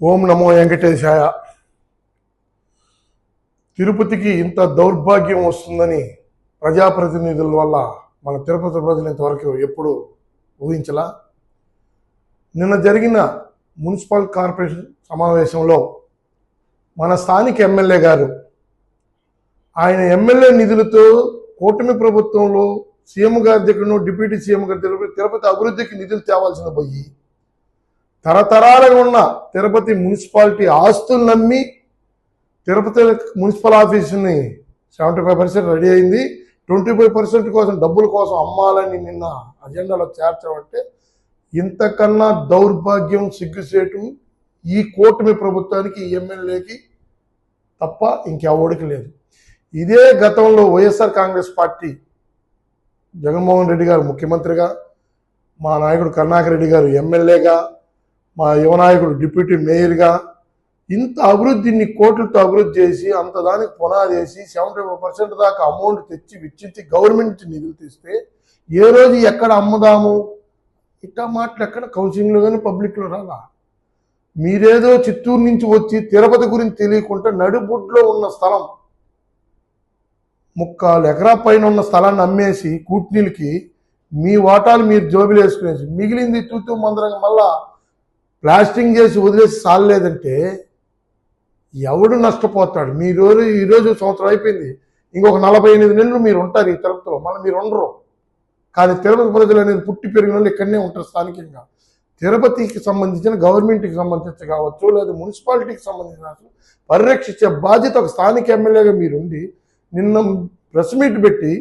ఓం నమో వెంకటేశాయ. తిరుపతికి ఇంత దౌర్భాగ్యం వస్తుందని ప్రజాప్రతినిధుల వల్ల మన తిరుపతి ప్రజలు ఇంతవరకు ఎప్పుడు ఊహించలా. నిన్న జరిగిన మున్సిపల్ కార్పొరేషన్ సమావేశంలో మన స్థానిక ఎమ్మెల్యే గారు ఆయన ఎమ్మెల్యే నిధులతో కూటమి ప్రభుత్వంలో సీఎం గారి దగ్గర డిప్యూటీ సీఎం గారి దగ్గర తిరుపతి అభివృద్ధికి నిధులు తేవాల్సిన పోయి తరతరాలుగా ఉన్న తిరుపతి మున్సిపాలిటీ ఆస్తులు నమ్మి తిరుపతి మున్సిపల్ ఆఫీసుని సెవెంటీ ఫైవ్ పర్సెంట్ రెడీ అయింది. ట్వంటీ ఫైవ్ పర్సెంట్ కోసం డబ్బుల కోసం అమ్మాలని నిన్న అజెండాలో చేర్చబట్టే ఇంతకన్నా దౌర్భాగ్యం సిగ్గుసేటు ఈ కూటమి ప్రభుత్వానికి ఎమ్మెల్యేకి తప్ప ఇంకెవడికి లేదు. ఇదే గతంలో వైఎస్ఆర్ కాంగ్రెస్ పార్టీ జగన్మోహన్ రెడ్డి గారు ముఖ్యమంత్రిగా మా నాయకుడు కరుణాకర్ రెడ్డి గారు ఎమ్మెల్యేగా మా యువనాయకుడు డిప్యూటీ మేయర్గా ఇంత అభివృద్ధిని కోట్లతో అభివృద్ధి చేసి అంత దానికి పునాది వేసి సెవెంటీ ఫైవ్ పర్సెంట్ దాకా అమౌంట్ తెచ్చి విచ్చించి గవర్నమెంట్ నిధులు తీస్తే ఏ రోజు ఎక్కడ అమ్ముదాము? ఇట్టా మాటలు ఎక్కడ? కౌన్సిలింగ్లో కానీ పబ్లిక్లో రాలా? మీరేదో చిత్తూరు నుంచి వచ్చి తిరుపతి గురించి తెలియకుండా నడుబుడ్లో ఉన్న స్థలం ముక్కాలు ఎకరా పైన ఉన్న స్థలాన్ని అమ్మేసి కూట్నీలకి మీ వాటాలు మీరు జోబిలేసుకునేసి మిగిలింది తూతూ మందరంగా మళ్ళా ప్లాస్టింగ్ చేసి వదిలేసి సాలేదంటే ఎవడు నష్టపోతాడు? మీరు ఈరోజు సంవత్సరం అయిపోయింది. ఇంకొక నలభై ఎనిమిది నెలలు మీరు ఉంటారు ఈ తిరుపతిలో మళ్ళీ మీరు ఉండరు. కానీ తిరుపతి ప్రజలు అనేది పుట్టి పెరిగిన వాళ్ళు ఇక్కడనే ఉంటారు స్థానికంగా. తిరుపతికి సంబంధించిన గవర్నమెంట్కి సంబంధించి కావచ్చు లేదా మున్సిపాలిటీకి సంబంధించిన పరిరక్షించే బాధ్యత ఒక స్థానిక ఎమ్మెల్యేగా మీరుండి నిన్న ప్రెస్ మీట్ పెట్టి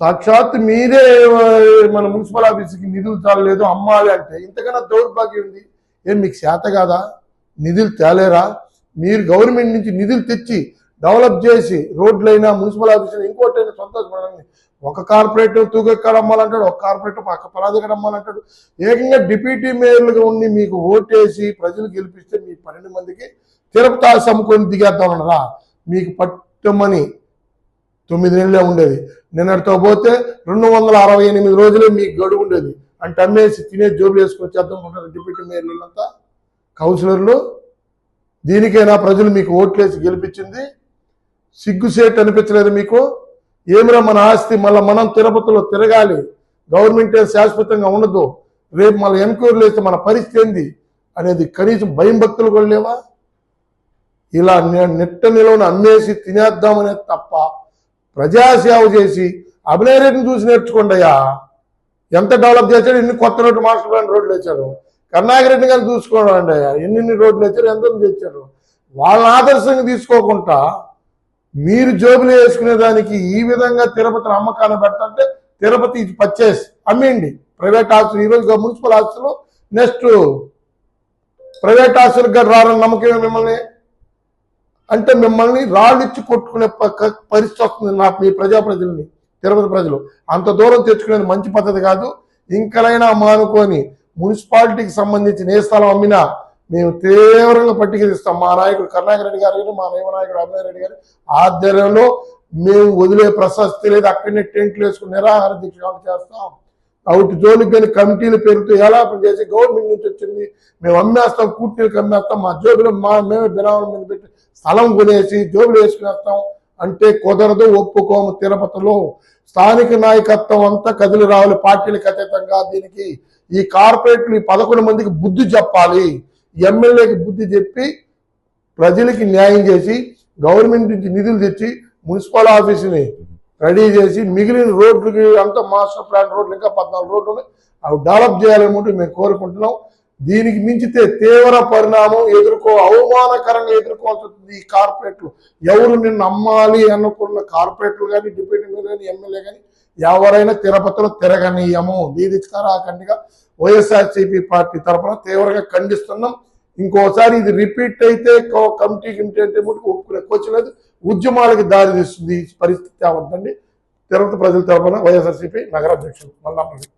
సాక్షాత్ మీరే మన మున్సిపల్ ఆఫీస్కి నిధులు చాలలేదు అమ్మాలి అంటే ఇంతకన్నా దౌర్భాగ్యం ఉంది ఏం మీకు చేత కాదా? నిధులు తేలేరా? మీరు గవర్నమెంట్ నుంచి నిధులు తెచ్చి డెవలప్ చేసి రోడ్లైనా మున్సిపల్ ఆఫీసులు ఇంకోటైనా సంతోషపడండి. ఒక కార్పొరేటర్ తూగెక్కడ అమ్మాలంటాడు? ఒక కార్పొరేటర్ పక్క పరాదిక్కడ అమ్మాలంటాడు? ఏకంగా డిప్యూటీ మేయర్లుగా ఉండి మీకు ఓటేసి ప్రజలు గెలిపిస్తే మీ పన్నెండు మందికి తిరుపతి సమ్ముకొని అమ్ముకొని దిగేద్దామన్నారా మీకు పట్టమని తొమ్మిది నెలలే ఉండేది. నిన్నటితో పోతే రెండు వందల అరవై ఎనిమిది రోజులే మీకు గడువు ఉండేది. అంటే అమ్మేసి తినే జోబులు వేసుకొని వచ్చేద్దాం అనుకుంటారు డిప్యూటీ మేయర్లంతా కౌన్సిలర్లు. దీనికైనా ప్రజలు మీకు ఓట్లేసి గెలిపించింది. సిగ్గుసేట్ అనిపించలేదు మీకు. ఏమిరా మన ఆస్తి మళ్ళీ మనం తిరుపతిలో తిరగాలి. గవర్నమెంట్ శాశ్వతంగా ఉండదు. రేపు మళ్ళీ ఎంక్వైరీలు వేస్తే మన పరిస్థితి ఏంది అనేది కనీసం భయం భక్తులు కూడా లేవా? ఇలా నెట్ట నిట్ట నిలవని అమ్మేసి తినేద్దామనేది తప్ప ప్రజాసేవ చేసి అభినయ రెడ్డిని చూసి నేర్చుకోండి అయ్యా. ఎంత డెవలప్ చేశాడు ఎన్ని కొత్త రోడ్డు మాస్టర్ ప్లాన్ రోడ్లు వేశారు. కర్ణాకర్ రెడ్డి గారు చూసుకోవడం అయ్యా ఎన్ని రోడ్లు వేశారు ఎంత తెచ్చారు వాళ్ళని ఆదర్శంగా తీసుకోకుండా మీరు జోబులు వేసుకునే దానికి ఈ విధంగా తిరుపతిని అమ్మకాన్ని పెట్టాలంటే తిరుపతి పర్చేస్ అమ్మేయండి. ప్రైవేట్ ఆస్తులు ఈరోజు మున్సిపల్ ఆస్తులు నెక్స్ట్ ప్రైవేట్ ఆస్తులకు గారు రారని నమ్మకమే మిమ్మల్ని. అంటే మిమ్మల్ని రాళ్ళిచ్చి కొట్టుకునే ప- పరిస్థితి వస్తుంది నా మీ ప్రజాప్రతినిధి తిరుపతి ప్రజలు. అంత దూరం తెచ్చుకునేది మంచి పద్ధతి కాదు. ఇంకలైనా మానుకొని మున్సిపాలిటీకి సంబంధించిన ఏ స్థలం అమ్మినా మేము తీవ్రంగా పట్టికరిస్తాం మా నాయకుడు కరుణాకర్ రెడ్డి గారు కానీ మా నైవ నాయకుడు అభినయ్ రెడ్డి గారు ఆధ్వర్యంలో మేము వదిలే ప్రశస్తి లేదు. అక్కడనే టెంట్లు వేసుకుని నిరాహార దీక్ష చేస్తాం. అవుట్ జోలికి కానీ కమిటీల పేరుతో ఎలా చేసి గవర్నమెంట్ నుంచి వచ్చింది? మేము అమ్మేస్తాం కూర్చీలకు అమ్మేస్తాం. మా జోబులు మా మేమే బినామం మీద పెట్టి స్థలం కొనేసి జోబులు వేసుకునేస్తాం అంటే కుదరదు ఒప్పుకోము తిరుపతిలో. స్థానిక నాయకత్వం అంతా కదిలి రావాలి. పార్టీలకు అతీతంగా దీనికి ఈ కార్పొరేట్లు ఈ పదకొండు మందికి బుద్ధి చెప్పాలి. ఎమ్మెల్యేకి బుద్ధి చెప్పి ప్రజలకి న్యాయం చేసి గవర్నమెంట్ నుంచి నిధులు తెచ్చి మున్సిపల్ ఆఫీసుని రెడీ చేసి మిగిలిన రోడ్లకి అంతా మాస్టర్ ప్లాన్ రోడ్లు ఇంకా పద్నాలుగు రోడ్లు అవి డెవలప్ చేయాలనుకుంటే మేము కోరుకుంటున్నాం. దీనికి మించితే తీవ్ర పరిణామం ఎదుర్కో అవమానకరంగా ఎదుర్కోవాల్సి వస్తుంది ఈ కార్పొరేట్లు. ఎవరు నిన్ను అమ్మాలి అనుకున్న కార్పొరేట్లు కానీ డిప్యూటీ కానీ ఎమ్మెల్యే కానీ ఎవరైనా తిరుపతిలో తిరగనీయము. దీనికరాఖండిగా వైఎస్ఆర్సీపీ పార్టీ తరఫున తీవ్రంగా ఖండిస్తున్నాం. ఇంకోసారి ఇది రిపీట్ అయితే కమిటీ కమిటీ అంటే ముట్టుకు ఒప్పుకునే క్వశ్చన్ లేదు. ఉద్యమాలకి దారి తీస్తుంది ఈ పరిస్థితి అవద్దండి తిరుపతి ప్రజల తరఫున వైఎస్ఆర్సీపీ నగర అధ్యక్షులు మల్లాపల్లి